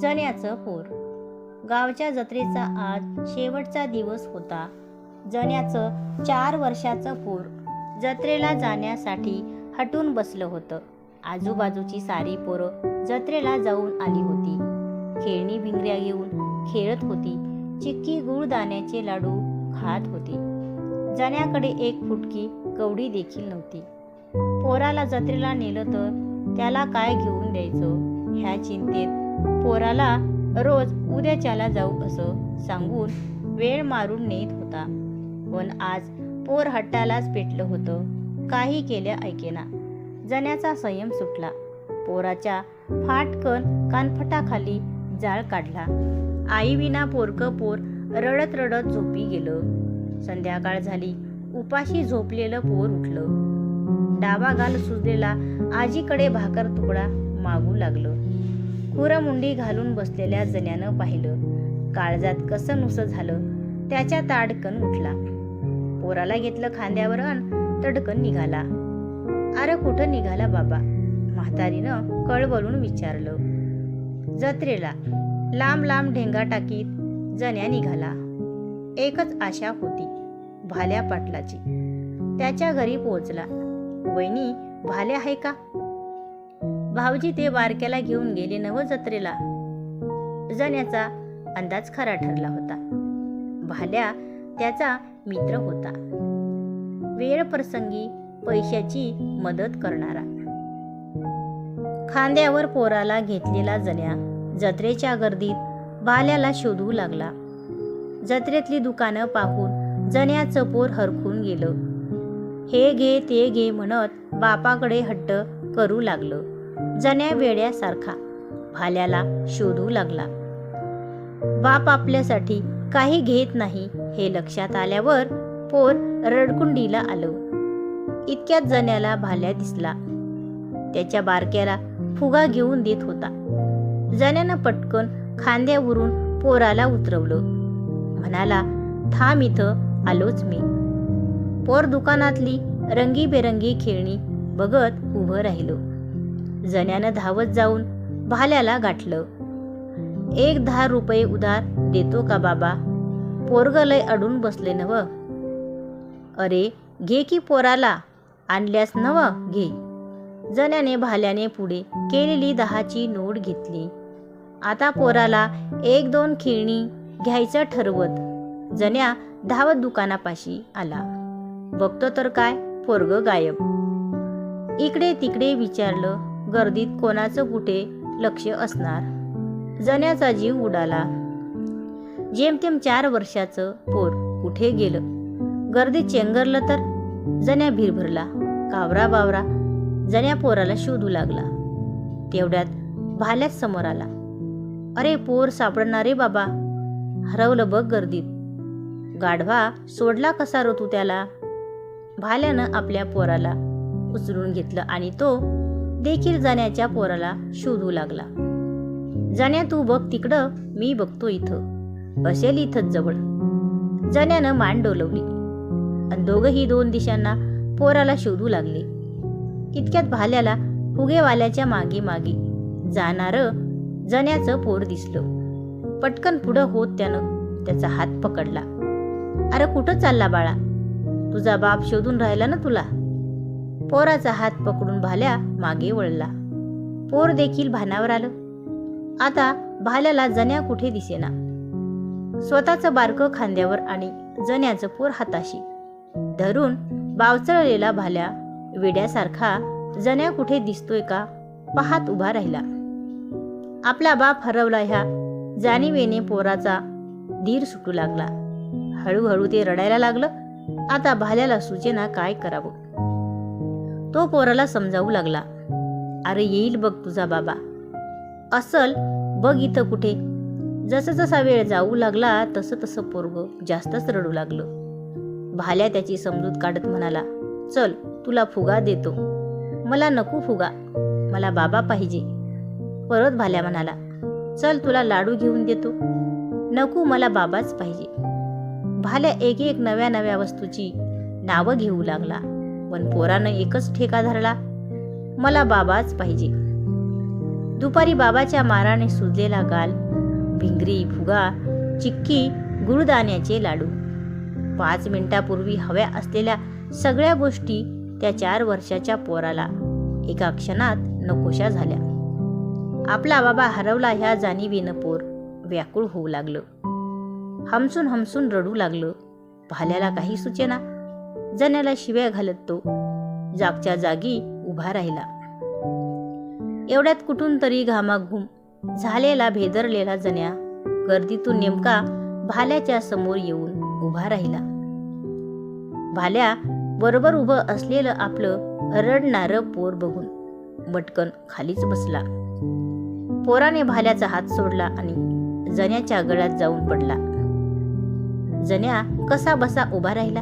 जण्याचं पोर. गावच्या जत्रेचा आज शेवटचा दिवस होता. जण्याचं चार वर्षाचं पोर. जत्रेला जाण्यासाठी हटून बसलं होतं. आजूबाजूची सारी पोरं जत्रेला जाऊन आली होती. खेळणी भिंगऱ्या घेऊन खेळत होती. चिक्की गुळदाण्याचे लाडू खात होती. जण्याकडे एक फुटकी कवडी देखील नव्हती. पोराला जत्रेला नेलं तर त्याला काय घेऊन द्यायचं? ह्या चिंतेत पोराला रोज उद्याच्याला जाऊ असं सांगून वेळ मारून नेत होता. पण आज पोर हट्टालाच पेटलं होतं. काही केल्या ऐकेना. जण्याचा संयम सुटला. पोराच्या फाटकन कानफटाखाली जाळ काढला. आई विना पोरकं पोर रडत रडत झोपी गेलं. संध्याकाळ झाली. उपाशी झोपलेलं पोर उठलं. डावा गाल सुजलेला आजीकडे भाकर तुकडा मागू लागलं. खुरमुंडी घालून बसलेल्या जण्यानं पाहिलं. काळजात कसं नुसं झालं त्याच्या ताडकन उठला. पोराला घेतलं खांद्यावर अन तडकन निघाला. अरे कुठं निघाला बाबा? म्हातारीनं कळवळून विचारलं. जत्रेला लांब लांब ढेंगा टाकीत जण्या निघाला. एकच आशा होती भाल्या पाटलाची. त्याच्या घरी पोहोचला. वहिनी भाल्या आहे का? भाऊजी ते बारक्याला घेऊन गेले नव जत्रेला जण्याचा अंदाज खरा ठरला होता. भाल्या त्याचा मित्र होता. वेळ प्रसंगी पैशाची मदत करणारा. खांद्यावर पोराला घेतलेला जण्या जत्रेच्या गर्दीत भाल्याला शोधू लागला. जत्रेतली दुकानं पाहून जण्याचं पोर हरखून गेलं. हे घे ते घे म्हणत बापाकडे हट्ट करू लागलं. जण्या वेड्यासारखा भाल्याला शोधू लागला. बाप आपल्यासाठी काही घेत नाही हे लक्षात आल्यावर पोर रडकुंडीला आलं. इतक्यात जण्याला भाल्या दिसला. त्याच्या बारक्याला फुगा घेऊन देत होता. जण्यानं पटकन खांद्यावरून पोराला उतरवलं. म्हणाला थांब इथं आलोच मी. पोर दुकानातली रंगीबेरंगी खेळणी बघत उभं राहिलो. जण्यानं धावत जाऊन भाल्याला गाठलं. एक दहा रुपये उधार देतो का बाबा? पोरगलय अडून बसले नव अरे घे की पोराला आणल्यास नव घे. जण्याने भाल्याने पुढे केलेली दहाची नोट घेतली. आता पोराला एक दोन खेळणी घ्यायचं ठरवत जण्या धावत दुकानापाशी आला. बघतो तर काय पोरग गायब. इकडे तिकडे विचारलं गर्दीत कोणाचं कुठे लक्ष असणार? जण्याचा जीव उडाला. जेमतेम चार वर्षाचं पोर कुठे गेलं? गर्दीत चेंगरलं तर? जण्या भिरभरला. कावरा बावरा. जण्या पोराला शोधू लागला. तेवढ्यात भाल्याच समोर आला. अरे पोर सापडणार रे बाबा. हरवलं बघ गर्दीत. गाढवा सोडला कसा रो तू त्याला? भाल्यानं आपल्या पोराला उचलून घेतलं आणि तो देखील जाण्याच्या पोराला शोधू लागला. जाण्या तू बघ तिकडं मी बघतो इथं. असेल इथंच जवळ. जण्यानं मान डोलवली. आणि दोघही दोन दिशांना पोराला शोधू लागले. इतक्यात भाल्याला फुगेवाल्याच्या मागे मागे जाणार जण्याचं पोर दिसलं. पटकन पुढं होत त्यानं त्याचा हात पकडला. अरे कुठं चालला बाळा? तुझा बाप शोधून राहिला ना तुला? पोराचा हात पकडून भाल्या मागे वळला. पोर देखील भानावर आलं. आता भाल्याला जण्या कुठे दिसेना. स्वतःचं बारकं खांद्यावर आणि जण्याचं पोर हाताशी. धरून बावचळलेला भाल्या वेड्यासारखा जण्या कुठे दिसतोय का पाहात उभा राहिला. आपला बाप हरवला ह्या जाणीवेने पोराचा धीर सुटू लागला. हळूहळू ते रडायला लागलं. आता भाल्याला सुचेना काय करावं. तो पोराला समजावू लागला. अरे येईल बघ तुझा बाबा. असल? बघ इथं कुठे. जसं जसा वेळ जाऊ लागला तसं तसं पोरग जास्तच रडू लागलं. भाल्या त्याची समजूत काढत म्हणाला चल तुला फुगा देतो. मला नको फुगा. मला बाबा पाहिजे. परत भाल्या म्हणाला चल तुला लाडू घेऊन देतो. नको मला बाबाच पाहिजे. भाल्या एक एक नव्या नव्या वस्तूची नावं घेऊ लागला. पण पोरानं एकच ठेका धरला मला बाबाच पाहिजे. दुपारी बाबाच्या माराने सुजलेला गाल भिंगरी फुगा चिक्की गुळदाण्याचे लाडू. पाच मिनिटापूर्वी हव्या असलेल्या सगळ्या गोष्टी त्या चार वर्षाच्या पोराला एका क्षणात नकोशा झाल्या. आपला बाबा हरवला ह्या जाणीवीनं पोर व्याकुळ होऊ लागलं. हमसून हमसून रडू लागलं. भाल्याला काही सुचेना. जण्याला शिव्या घालत तो जागच्या जागी उभा राहिला. एवढ्यात कुठून तरी घामाघूम झालेला भेदरलेला जण्या गर्दीतून नेमका भाल्याच्या समोर येऊन उभा राहिला. भाल्या बरोबर उभं असलेलं आपलं रडणारं पोर बघून बटकन खालीच बसला. पोराने भाल्याचा हात सोडला आणि जण्याच्या गळ्यात जाऊन पडला. जण्या कसा बसा उभा राहिला?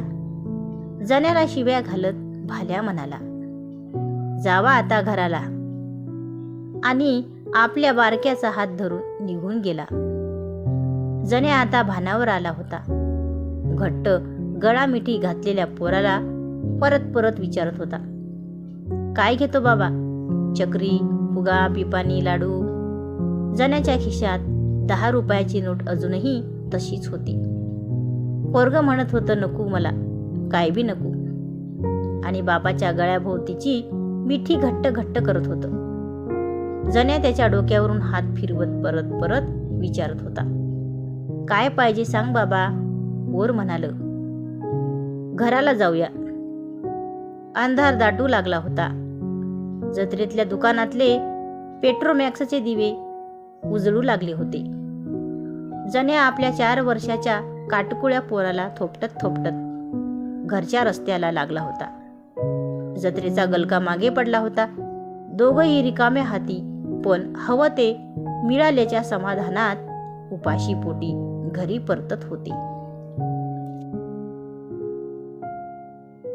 जण्याला शिव्या घालत भाल्या म्हणाला जावा आता घराला. आणि आपल्या बारक्याचा हात धरून निघून गेला. जण्या आता भानावर आला होता. घट्ट गळामिठी घातलेल्या पोराला परत परत विचारत होता काय घेतो बाबा? चक्री फुगा पिपाणी लाडू? जण्याच्या खिशात दहा रुपयाची नोट अजूनही तशीच होती. पोरग म्हणत होतं नको मला काय बी नको. आणि बाबाच्या गळ्याभोवतीची मिठी घट्ट घट्ट करत होतं. जण्या त्याच्या डोक्यावरून हात फिरवत परत परत विचारत होता. काय पाहिजे सांग बाबा वर म्हणाल. घराला जाऊया. अंधार दाटू लागला होता. जत्रेतल्या दुकानातले पेट्रोमॅक्सचे दिवे उजळू लागले होते. जण्या आपल्या चार वर्षाच्या काटकुळ्या पोराला थोपटत थोपटत घरच्या रस्त्याला लागला होता. जत्रेचा गलका मागे पडला होता. दोघंही रिकाम्या हाती पण हवं ते मिळाल्याच्या समाधानात उपाशी पोटी घरी परतत होते.